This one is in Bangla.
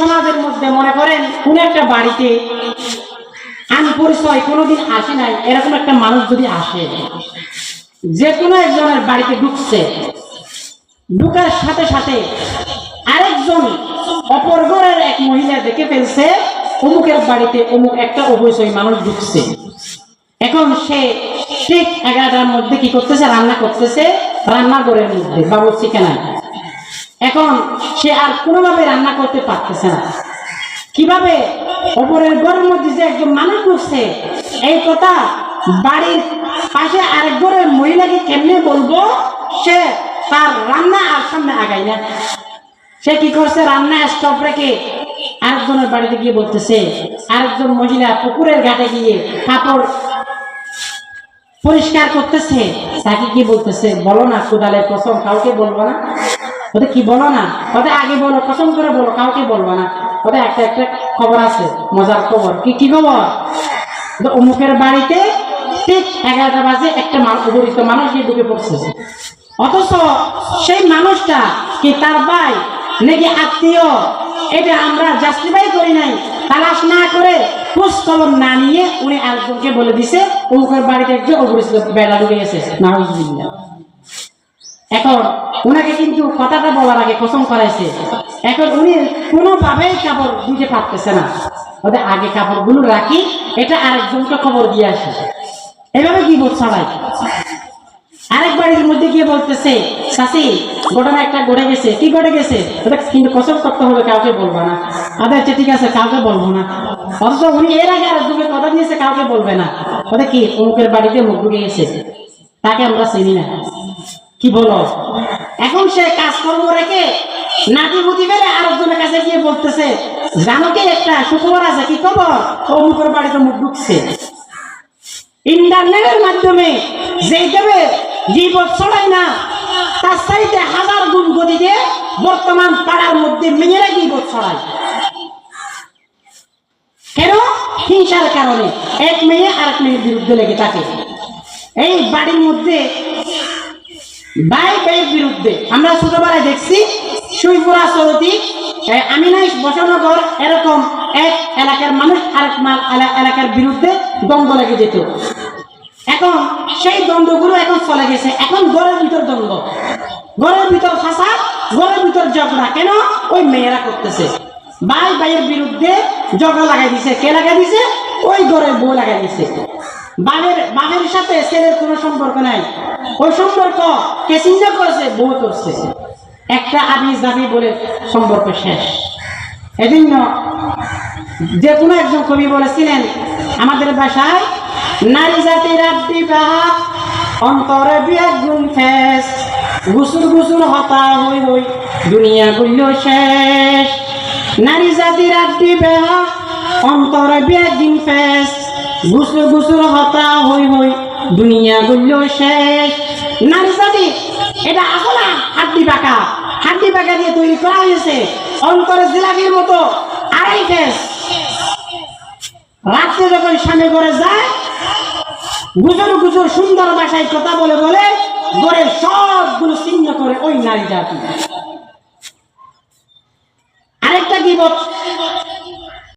সমাজের মধ্যে মনে করেন, কোন একটা বাড়িতে আমি পরিচয় কোনোদিন আসি নাই, এরকম একটা মানুষ যদি আসে, যে কোনো একজনের বাড়িতে ঢুকছে, ঢুকার সাথে সাথে আরেকজন অপর ঘরের এক মহিলা দেখে ফেলছে, অমুকের বাড়িতে অমুক একটা অবশ্যই মানুষ ঢুকছে। এখন সে ঠিক এগারোটার মধ্যে কি করতেছে? রান্না করতেছে, রান্নাঘরের মধ্যে বাবুর ঠিকানায় এখন সে আর কোনোভাবে রান্না করতে পারতেছে না। কীভাবে? অপরের ঘরের মধ্যে যে একজন মানুষ ঢুকছে এই কথা বাড়ির পাশে আরেক ঘরের মহিলাকে কেমনে বলব? সে তার রান্না আর সামনে আগাই না। সে কি করছে? রান্না স্টপ রেখে আরেকজনের বাড়িতে গিয়ে বলতেছে, আরেকজন মহিলা পুকুরের ঘাটে গিয়ে কাপড় পরিষ্কার করতেছে। তাকে কি বলতেছে, বলো না কোদালের কসম কাউকে বলব না? ওদের কি বলো না? ওদের আগে বলো, কসম করে বলো, কাউকে বলব না। ওদের একটা একটা খবর আছে, মজার খবর। কি কি খবর? অমুকের বাড়িতে ঠিক এগারোটা বাজে একটা উপরিত মানুষ ঢুকে পড়ছে। অথচ সেই মানুষটা কি তার ভাই নাকি আত্মীয়? এটা আমরা জাস্টিফাই করি নাই। তালাশ না করে খোঁজ খবর না নিয়ে উনি আরেকজনকে বলে দিছে, অমুকের বাড়িতে একজন অপরিচিত বেড়া ঢুকে গেছে। না এখন ওনাকে কিন্তু কথাটা বলার আগে কসম করাইছে। এখন উনি কোনোভাবেই কাপড় দিতে পারতেছে না। ওদের আগে কাপড়গুলো রাখি, এটা আরেকজনকে খবর দিয়ে আসে। এভাবে কি বোধ ছড়াই আরেক বাড়ির মধ্যে গিয়ে বলতেছে শাসি ঘটনা একটা ঘটে গেছে। কি ঘটে গেছে? কিন্তু কসম করতে হবে, কাউকে বলব না। আচ্ছা আচ্ছা ঠিক আছে, কাউকে বলব না। অথচ উনি এর আগে আর দুটো কথা দিয়েছে, কাউকে বলবে না। ওটা কি, অমুকের বাড়িতে মুখ ঢুকে গেছে? তাকে আমরা চিনি না। কি বলো? এখন সে কাজকর্ম রেখে নাতি বুদ্ধি ফেলে আরেকজনের কাছে গিয়ে বলতেছে, জানো কি একটা সুখবর আছে? কি খবর? অমুকের বাড়িতে মুখ ঢুকছে। ইন্টারনেটের মাধ্যমে যেই দেবে বিপদ ছড়ায় না, তার চাইতে হাজার গুণ গতিতে বর্তমান পাড়ার মধ্যে মেয়েরা বিপদ ছড়ায় কেন? হিংসার কারণে। এক মেয়ে আরেক মেয়ের বিরুদ্ধে লেগে থাকে। এই বাড়ির মধ্যে ভাই বিরুদ্ধে। আমরা ছোটবেলায় দেখছি সুইপুরা সরতি আমি নাই বসনগর এরকম এক এলাকার মানুষ আরেক এলাকার বিরুদ্ধে দ্বন্দ্ব লেগে যেত। এখন সেই দ্বন্দ্বগুলো এখন চলে গেছে। এখন ঘরের ভিতর দ্বন্দ্ব। ঘরের ভিতর ফাঁসা ঘরের ভিতর ঝগড়া। কেন? ওই মেয়েরা করতেছে। ভাই ভাইয়ের বিরুদ্ধে ঝগড়া লাগাই দিছে। কে লাগাই দিছে? ওই ঘরের বউ লাগাই দিছে। বাবের বাবের সাথে ছেলের কোনো সম্পর্ক নাই। ওই সম্পর্ক কে চিন্তা করেছে? বউ করছে। একটা আবি জাবি বলে সম্পর্ক শেষ। এজন্য যে কোনো একজন কবি বলেছিলেন, আমাদের ভাষায় নারী জাতির আড্ডি বাহা অন্তরে বিয়াগুন ফেস, গুসুর গুসুর হতা হই হই, দুনিয়া গুল্য শেষ। নারী জাতির আড্ডি বেহা অন্তরে বিয়াগুন ফেস। গুসুর গুসুর হতা, হই হই, দুনিয়া গুল্য শেষ। নারী এটা আসলে, হাড্ডি পাকা। হাড্ডি পাকা দিয়ে তৈরি করা হয়েছে। অন্তরে জিলাপির মতো আড়াই ফেস। রাত্রে যখন স্বামী করে যায়, গুজর গুজর সুন্দর ভাষায় কথা বলে বলে, ঘরের সবগুলো ছিন্ন করে ওই নারী জাতি। আরেকটা কি বল?